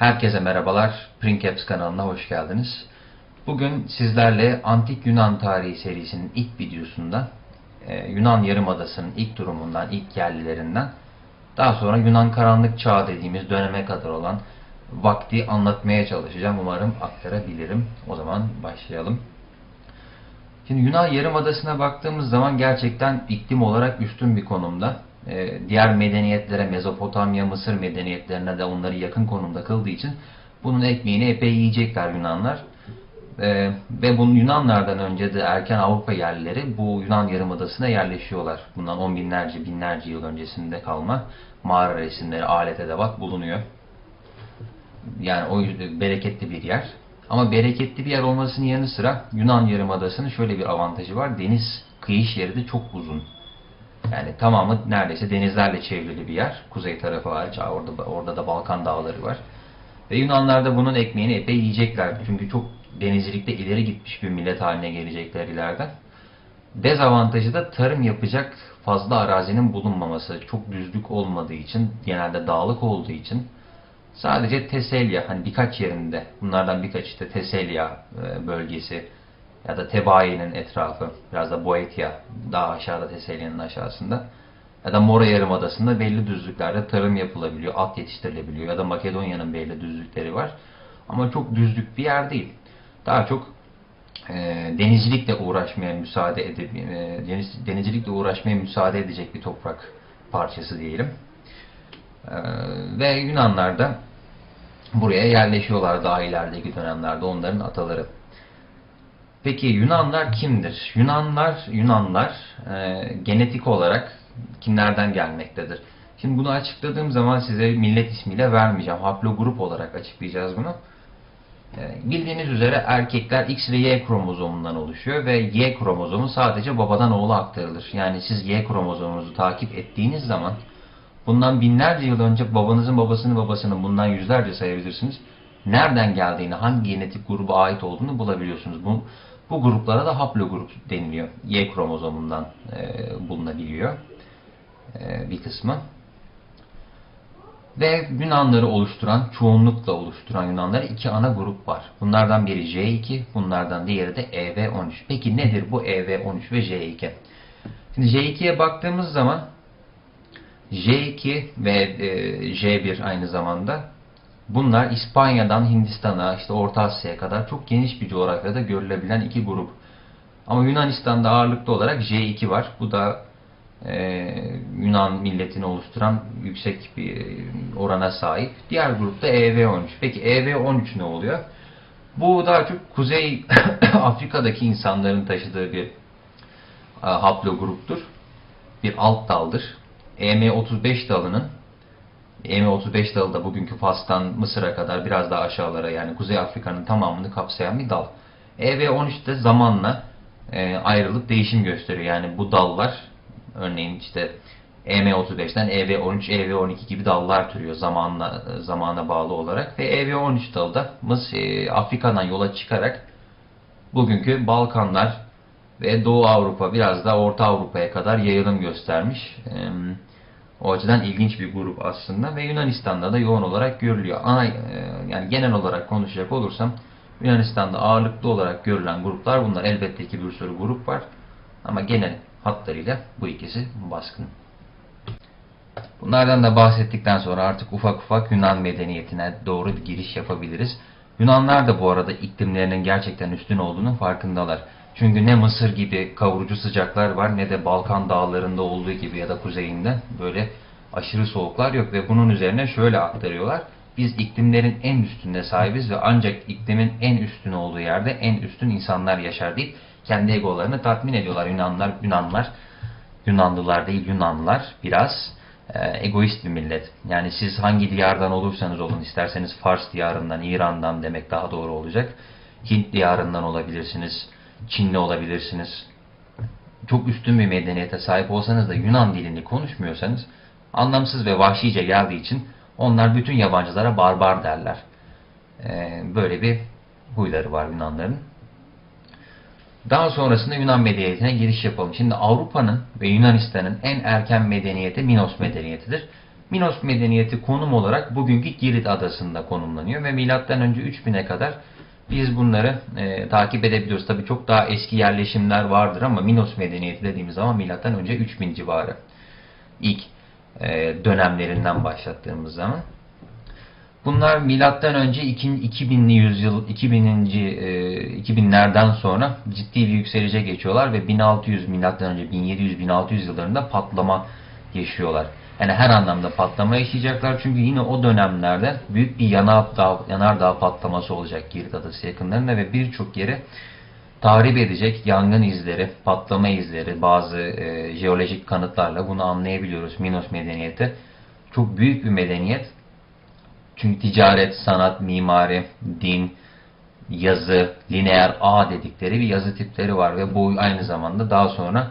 Herkese merhabalar. Princaps kanalına hoş geldiniz. Bugün sizlerle Antik Yunan Tarihi serisinin ilk videosunda e, Yunan Yarımadası'nın ilk durumundan, ilk yerlilerinden daha sonra Yunan Karanlık Çağı dediğimiz döneme kadar olan vakti anlatmaya çalışacağım. Umarım aktarabilirim. O zaman başlayalım. Şimdi Yunan Yarımadası'na baktığımız zaman gerçekten iklim olarak üstün bir konumda. Ee, diğer medeniyetlere, Mezopotamya, Mısır medeniyetlerine de onları yakın konumda kıldığı için bunun ekmeğini epey yiyecekler Yunanlar. Ee, ve bunun Yunanlardan önce de erken Avrupa yerlileri bu Yunan Yarımadası'na yerleşiyorlar. Bundan on binlerce, binlerce yıl öncesinde kalma mağara resimleri, alet edevat bulunuyor. Yani o yüzden bereketli bir yer. Ama bereketli bir yer olmasının yanı sıra Yunan Yarımadası'nın şöyle bir avantajı var. Deniz kıyı şeridi çok uzun. Yani tamamı neredeyse denizlerle çevrili bir yer. Kuzey tarafı hariç orada, orada da Balkan dağları var. Ve Yunanlar da bunun ekmeğini epey yiyecekler. Çünkü çok denizcilikte ileri gitmiş bir millet haline gelecekler ileride. Dezavantajı da tarım yapacak fazla arazinin bulunmaması. Çok düzlük olmadığı için, genelde dağlık olduğu için sadece Teselya, hani birkaç yerinde, bunlardan birkaç işte Teselya e, bölgesi ya da Tebayi'nin etrafı, biraz da Boeotia, daha aşağıda Teselya'nın aşağısında ya da Mora Yarımadası'nda belli düzlüklerde tarım yapılabiliyor, at yetiştirilebiliyor ya da Makedonya'nın belli düzlükleri var. Ama çok düzlük bir yer değil. Daha çok e, denizcilikle uğraşmaya müsaade edip e, deniz, denizcilikle uğraşmaya müsaade edecek bir toprak parçası diyelim. E, ve Yunanlar da buraya yerleşiyorlar daha ilerideki dönemlerde onların ataları. Peki Yunanlar kimdir? Yunanlar Yunanlar e, genetik olarak kimlerden gelmektedir? Şimdi bunu açıkladığım zaman size millet ismiyle vermeyeceğim. Haplogrup olarak açıklayacağız bunu. E, bildiğiniz üzere erkekler X ve Y kromozomundan oluşuyor ve Y kromozomu sadece babadan oğula aktarılır. Yani siz Y kromozomunuzu takip ettiğiniz zaman bundan binlerce yıl önce babanızın babasının babasının bundan yüzlerce sayabilirsiniz. Nereden geldiğini, hangi genetik gruba ait olduğunu bulabiliyorsunuz. Bu, bu gruplara da haplogrup deniliyor. Y kromozomundan e, bulunabiliyor e, bir kısmı. Ve Yunanları oluşturan, çoğunlukla oluşturan Yunanlar iki ana grup var. Bunlardan biri J2, bunlardan diğeri de EV13. Peki nedir bu EV13 ve J2? Şimdi J2'ye baktığımız zaman J2 ve e, J1 aynı zamanda bunlar İspanya'dan Hindistan'a, işte Orta Asya'ya kadar çok geniş bir coğrafyada görülebilen iki grup. Ama Yunanistan'da ağırlıklı olarak J2 var. Bu da e, Yunan milletini oluşturan yüksek bir orana sahip. Diğer grupta EV13. Peki EV13 ne oluyor? Bu daha çok Kuzey Afrika'daki insanların taşıdığı bir a, haplogruptur. Bir alt daldır. EM35 dalının EM35 dalı da bugünkü Fas'tan Mısır'a kadar biraz daha aşağılara yani Kuzey Afrika'nın tamamını kapsayan bir dal. EV13 de zamanla e, ayrılıp değişim gösteriyor. Yani bu dallar örneğin işte EM35'ten EV13, EV12 gibi dallar türüyor zamanla zamana bağlı olarak ve EV13 dalı da Mısır, e, Afrika'dan yola çıkarak bugünkü Balkanlar ve Doğu Avrupa biraz da Orta Avrupa'ya kadar yayılım göstermiş. E, o açıdan ilginç bir grup aslında ve Yunanistan'da da yoğun olarak görülüyor. Ana, e, yani genel olarak konuşacak olursam Yunanistan'da ağırlıklı olarak görülen gruplar bunlar. Elbette ki bir sürü grup var ama genel hatlarıyla bu ikisi baskın. Bunlardan da bahsettikten sonra artık ufak ufak Yunan medeniyetine doğru bir giriş yapabiliriz. Yunanlar da bu arada iklimlerinin gerçekten üstün olduğunun farkındalar. Çünkü ne Mısır gibi kavurucu sıcaklar var ne de Balkan dağlarında olduğu gibi ya da kuzeyinde böyle aşırı soğuklar yok ve bunun üzerine şöyle aktarıyorlar. Biz iklimlerin en üstünde sahibiz ve ancak iklimin en üstün olduğu yerde en üstün insanlar yaşar deyip kendi egolarını tatmin ediyorlar Yunanlar, Yunanlar, Yunanlılar değil Yunanlılar biraz e, egoist bir millet. Yani siz hangi diyardan olursanız olun, isterseniz Fars diyarından, İran'dan demek daha doğru olacak. Hint diyarından olabilirsiniz, Çinli olabilirsiniz. Çok üstün bir medeniyete sahip olsanız da Yunan dilini konuşmuyorsanız anlamsız ve vahşice geldiği için onlar bütün yabancılara barbar derler. E, böyle bir huyları var Yunanların. Daha sonrasında Yunan medeniyetine giriş yapalım. Şimdi Avrupa'nın ve Yunanistan'ın en erken medeniyeti Minos medeniyetidir. Minos medeniyeti konum olarak bugünkü Girit adasında konumlanıyor ve önce 3000'e kadar biz bunları e, takip edebiliyoruz. Tabii çok daha eski yerleşimler vardır ama Minos medeniyeti dediğimiz zaman milattan önce 3000 civarı ilk e, dönemlerinden başlattığımız zaman. Bunlar milattan önce 2000'li yüzyıl 2000. E, 2000'lerden sonra ciddi bir yükselişe geçiyorlar ve 1600 milattan önce 1700-1600 yıllarında patlama yaşıyorlar. Yani her anlamda patlama yaşayacaklar çünkü yine o dönemlerde büyük bir yanardağ, yanardağ patlaması olacak Girit Adası yakınlarında ve birçok yeri tahrip edecek yangın izleri, patlama izleri, bazı e, jeolojik kanıtlarla bunu anlayabiliyoruz. Minos medeniyeti çok büyük bir medeniyet. Çünkü ticaret, sanat, mimari, din, yazı, lineer ağ dedikleri bir yazı tipleri var ve bu aynı zamanda daha sonra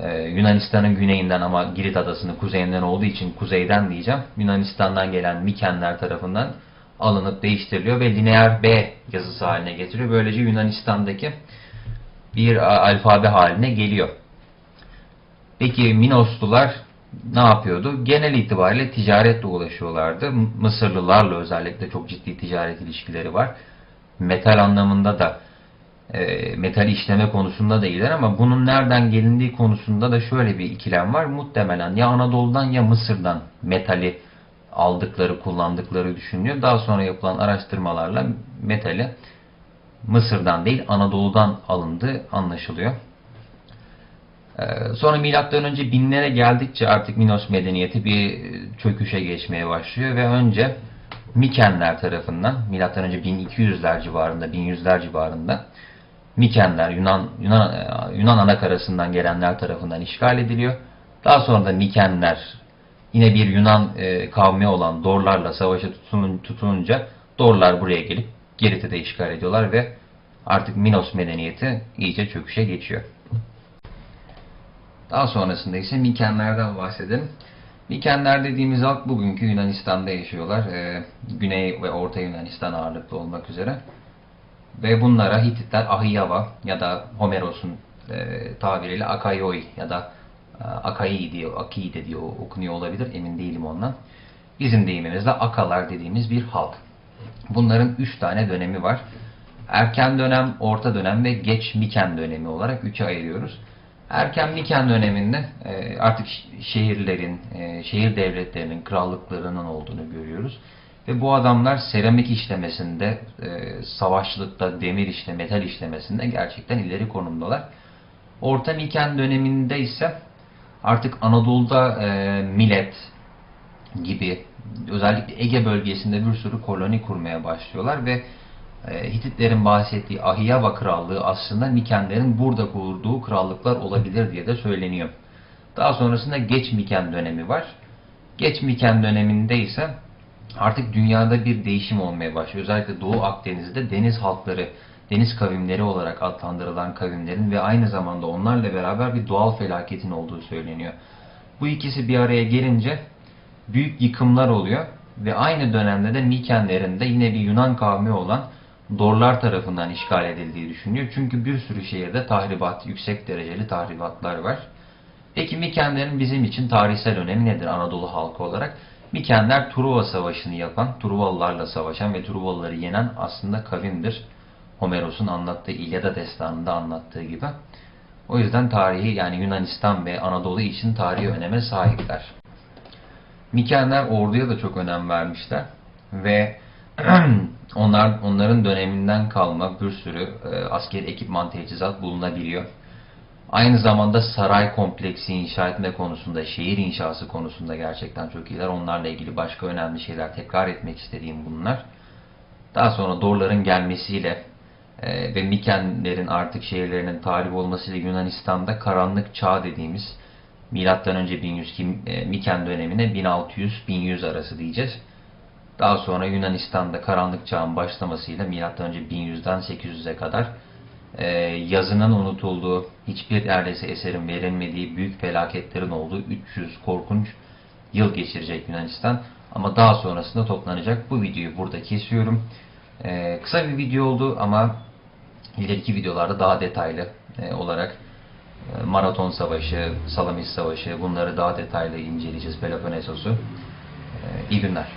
e, Yunanistan'ın güneyinden ama Girit adasının kuzeyinden olduğu için kuzeyden diyeceğim. Yunanistan'dan gelen Mikenler tarafından alınıp değiştiriliyor ve lineer B yazısı haline getiriyor. Böylece Yunanistan'daki bir alfabe haline geliyor. Peki Minoslular ne yapıyordu? Genel itibariyle ticaretle uğraşıyorlardı. Mısırlılarla özellikle çok ciddi ticaret ilişkileri var. Metal anlamında da e, metal işleme konusunda da iyiler ama bunun nereden gelindiği konusunda da şöyle bir ikilem var. Muhtemelen ya Anadolu'dan ya Mısır'dan metali aldıkları, kullandıkları düşünülüyor. Daha sonra yapılan araştırmalarla metali Mısır'dan değil Anadolu'dan alındığı anlaşılıyor. Ee, sonra milattan önce binlere geldikçe artık Minos medeniyeti bir çöküşe geçmeye başlıyor ve önce Mikenler tarafından milattan önce 1200'ler civarında, 1100'ler civarında Mikenler Yunan Yunan Yunan anakarasından gelenler tarafından işgal ediliyor. Daha sonra da Mikenler yine bir Yunan e, kavmi olan Dorlarla savaşa tutun, tutununca Dorlar buraya gelip Girit'i işgal ediyorlar ve artık Minos medeniyeti iyice çöküşe geçiyor. Daha sonrasında ise Mikenlerden bahsedelim. Mikenler dediğimiz halk bugünkü Yunanistan'da yaşıyorlar. Ee, Güney ve Orta Yunanistan ağırlıklı olmak üzere. Ve bunlara Hititler Ahiyava ya da Homeros'un e, tabiriyle Akaioi ya da e, Akai diye, Aki de diye okunuyor olabilir. Emin değilim ondan. Bizim deyimimizde Akalar dediğimiz bir halk. Bunların üç tane dönemi var. Erken dönem, orta dönem ve geç Miken dönemi olarak üçe ayırıyoruz. Erken Miken döneminde e, artık şehirlerin, e, şehir devletlerinin, krallıklarının olduğunu görüyoruz. Ve bu adamlar seramik işlemesinde, e, savaşçılıkta, demir işte, metal işlemesinde gerçekten ileri konumdalar. Orta Miken döneminde ise artık Anadolu'da Milet gibi özellikle Ege bölgesinde bir sürü koloni kurmaya başlıyorlar ve e, Hititlerin bahsettiği Ahiyava krallığı aslında Mikenlerin burada kurduğu krallıklar olabilir diye de söyleniyor. Daha sonrasında Geç Miken dönemi var. Geç Miken döneminde ise artık dünyada bir değişim olmaya başlıyor. Özellikle Doğu Akdeniz'de deniz halkları, deniz kavimleri olarak adlandırılan kavimlerin ve aynı zamanda onlarla beraber bir doğal felaketin olduğu söyleniyor. Bu ikisi bir araya gelince büyük yıkımlar oluyor ve aynı dönemde de Mikenlerin de yine bir Yunan kavmi olan Dorlar tarafından işgal edildiği düşünülüyor. Çünkü bir sürü şehirde tahribat, yüksek dereceli tahribatlar var. Peki Mikenlerin bizim için tarihsel önemi nedir Anadolu halkı olarak? Mikenler Truva Savaşı'nı yapan, Truvalılarla savaşan ve Truvalıları yenen aslında kavimdir. Homeros'un anlattığı İlyada destanında anlattığı gibi. O yüzden tarihi yani Yunanistan ve Anadolu için tarihi öneme sahipler. Mikenler orduya da çok önem vermişler ve onlar onların döneminden kalma bir sürü e, askeri ekipman teçhizat bulunabiliyor. Aynı zamanda saray kompleksi inşa etme konusunda, şehir inşası konusunda gerçekten çok iyiler. Onlarla ilgili başka önemli şeyler tekrar etmek istediğim bunlar. Daha sonra Dorların gelmesiyle e, ve Mikenlerin artık şehirlerinin tarih olmasıyla Yunanistan'da karanlık çağ dediğimiz milattan önce 1100 e, Miken dönemine 1600-1100 arası diyeceğiz. Daha sonra Yunanistan'da karanlık çağın başlamasıyla M.Ö. 1100'den 800'e kadar yazının unutulduğu, hiçbir neredeyse eserin verilmediği büyük felaketlerin olduğu 300 korkunç yıl geçirecek Yunanistan. Ama daha sonrasında toplanacak. Bu videoyu burada kesiyorum. E, kısa bir video oldu ama ileriki videolarda daha detaylı e, olarak e, Maraton Savaşı, Salamis Savaşı bunları daha detaylı inceleyeceğiz Peloponnesos'u. E, İyi günler.